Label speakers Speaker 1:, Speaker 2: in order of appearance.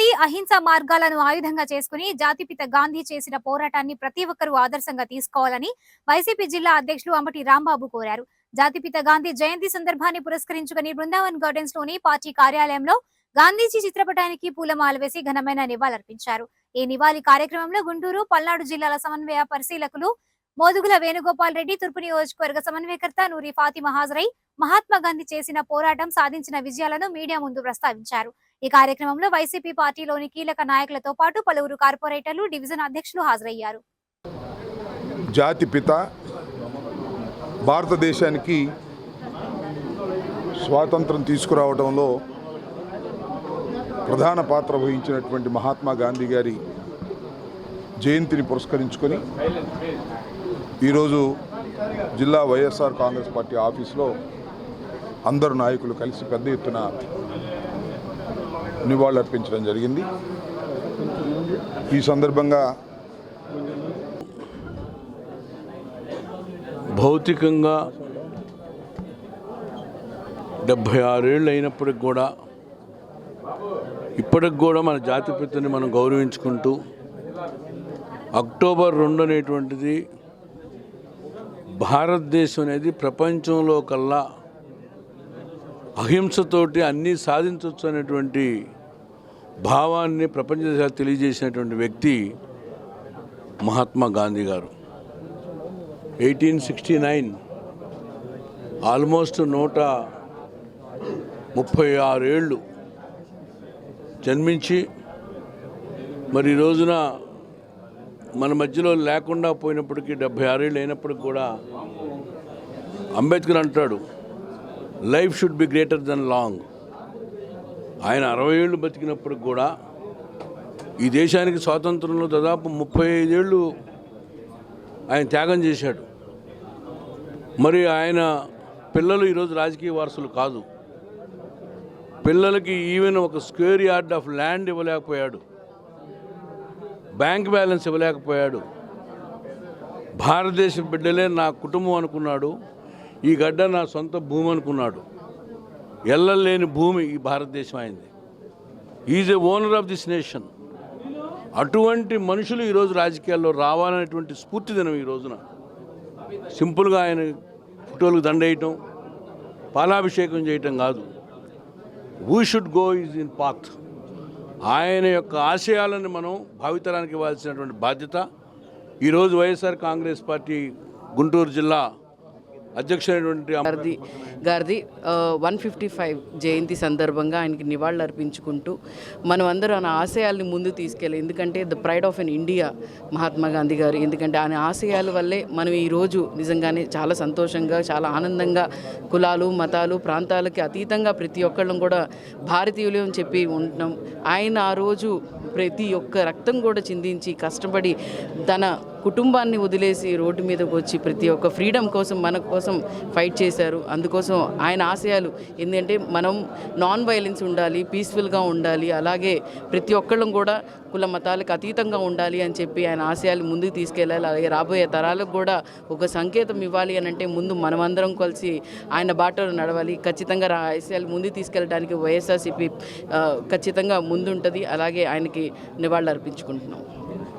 Speaker 1: అహింస మార్గాలను ఆయుధంగా చేసుకుని జాతిపిత గాంధీ చేసిన పోరాటాన్ని ప్రతి ఒక్కరూ ఆదర్శంగా తీసుకోవాలని వైసీపీ జిల్లా అధ్యక్షులు అంబటి రాంబాబు కోరారు. జాతిపిత గాంధీ జయంతి సందర్భాన్ని పురస్కరించుకుని బృందావన్ గార్డెన్స్లోని పార్టీ కార్యాలయంలో గాంధీజీ చిత్రపటానికి పూలమాల వేసి ఘనమైన నివాళులర్పించారు. ఈ నివాళి కార్యక్రమంలో గుంటూరు పల్నాడు జిల్లాల సమన్వయ పరిశీలకులు మోదుగుల వేణుగోపాల్ రెడ్డి తూర్పు నియోజకవర్గ సమన్వయకర్త నూరి ఫాతిమా హాజరై మహాత్మా గాంధీ చేసిన పోరాటం సాధించిన విజయాలను మీడియా ముందు ప్రస్తావించారు. ఈ కార్యక్రమంలో వైసీపీ పార్టీలోని కీలక నాయకులతో పాటు పలువురు కార్పొరేటర్లు డివిజన్ అధ్యక్షులు హాజరయ్యారు.
Speaker 2: జాతి పిత భారతదేశానికి స్వాతంత్రం తీసుకురావడంలో ప్రధాన పాత్ర వహించినటువంటి మహాత్మా గాంధీ గారి జయంతిని పురస్కరించుకొని ఈరోజు జిల్లా వైఎస్ఆర్ కాంగ్రెస్ పార్టీ ఆఫీసులో అందరు నాయకులు కలిసి పెద్ద ఎత్తున నివాళులర్పించడం జరిగింది. ఈ సందర్భంగా
Speaker 3: భౌతికంగా డెబ్భై ఆరేళ్ళు అయినప్పటికి కూడా ఇప్పటికి కూడా మన జాతిపితని మనం గౌరవించుకుంటూ అక్టోబర్ రెండు అనేటువంటిది భారతదేశం అనేది ప్రపంచంలో కల్లా అహింసతోటి అన్నీ సాధించవచ్చు అనేటువంటి భావాన్ని ప్రపంచ దేశాలకు తెలియజేసినటువంటి వ్యక్తి మహాత్మా గాంధీ గారు. ఎయిటీన్ సిక్స్టీ నైన్ ఆల్మోస్ట్ నూట ముప్పై ఆరేళ్ళు జన్మించి మరి ఈ రోజున మన మధ్యలో లేకుండా పోయినప్పటికీ డెబ్భై ఆరేళ్ళు అయినప్పటికి కూడా అంబేద్కర్ అంటాడు life should be greater than long ఆయన అరవై ఏళ్ళు బతికినప్పటికి కూడా ఈ దేశానికి స్వాతంత్రంలో దాదాపు ముప్పై ఐదేళ్ళు ఆయన త్యాగం చేశాడు. మరి ఆయన పిల్లలు ఈరోజు రాజకీయ వారసులు కాదు. పిల్లలకి ఈవెన్ ఒక స్క్వేర్ యార్డ్ ఆఫ్ ల్యాండ్ ఇవ్వలేకపోయాడు. బ్యాంక్ బ్యాలెన్స్ ఇవ్వలేకపోయాడు. భారతదేశ బిడ్డలే నా కుటుంబం అనుకున్నాడు. ఈ గడ్డ నా సొంత భూమి అనుకున్నాడు. ఎల్లలేని భూమి ఈ భారతదేశం అయింది. Is a owner of this nation అటువంటి మనుషులు ఈరోజు రాజకీయాల్లో రావాలనేటువంటి స్ఫూర్తి దినం ఈ రోజున. సింపుల్గా ఆయన ఫోటోలకు దండేయటం పాలాభిషేకం చేయటం కాదు. Who should go is in path ఆయన యొక్క ఆశయాలను మనం భావితరానికి ఇవ్వాల్సినటువంటి బాధ్యత. ఈరోజు వైఎస్ఆర్ కాంగ్రెస్ పార్టీ గుంటూరు జిల్లా అధ్యక్షుడైనటువంటి
Speaker 4: గారిది గారిది వన్ ఫిఫ్టీ ఫైవ్ జయంతి సందర్భంగా ఆయనకి నివాళులు అర్పించుకుంటూ మనం అందరూ ఆయన ఆశయాల్ని ముందు తీసుకెళ్ళి ఎందుకంటే the pride of an India Mahatma Gandhi garu ఎందుకంటే ఆయన ఆశయాల వల్లే మనం ఈరోజు నిజంగానే చాలా సంతోషంగా చాలా ఆనందంగా కులాలు మతాలు ప్రాంతాలకి అతీతంగా ప్రతి ఒక్కళ్ళం కూడా భారతీయులు అని చెప్పి ఉంటున్నాం. ఆయన ఆ రోజు ప్రతి ఒక్క రక్తం కూడా చిందించి కష్టపడి తన కుటుంబాన్ని వదిలేసి రోడ్డు మీదకి వచ్చి ప్రతి ఒక్క ఫ్రీడమ్ కోసం మన కోసం ఫైట్ చేశారు. అందుకోసం ఆయన ఆశయాలు ఏంటంటే మనం నాన్ వైలెన్స్ ఉండాలి పీస్ఫుల్గా ఉండాలి అలాగే ప్రతి ఒక్కళ్ళం కూడా కుల మతాలకు అతీతంగా ఉండాలి అని చెప్పి ఆయన ఆశయాలు ముందుకు తీసుకెళ్ళాలి. అలాగే రాబోయే తరాలకు కూడా ఒక సంకేతం ఇవ్వాలి అని అంటే ముందు మనమందరం కలిసి ఆయన బాటలో నడవాలి. ఖచ్చితంగా ఆశయాలు ముందుకు తీసుకెళ్ళడానికి వైఎస్ఆర్సీపీ ఖచ్చితంగా ముందుంటుంది. అలాగే ఆయనకి నివాళులు అర్పించుకుంటున్నాం.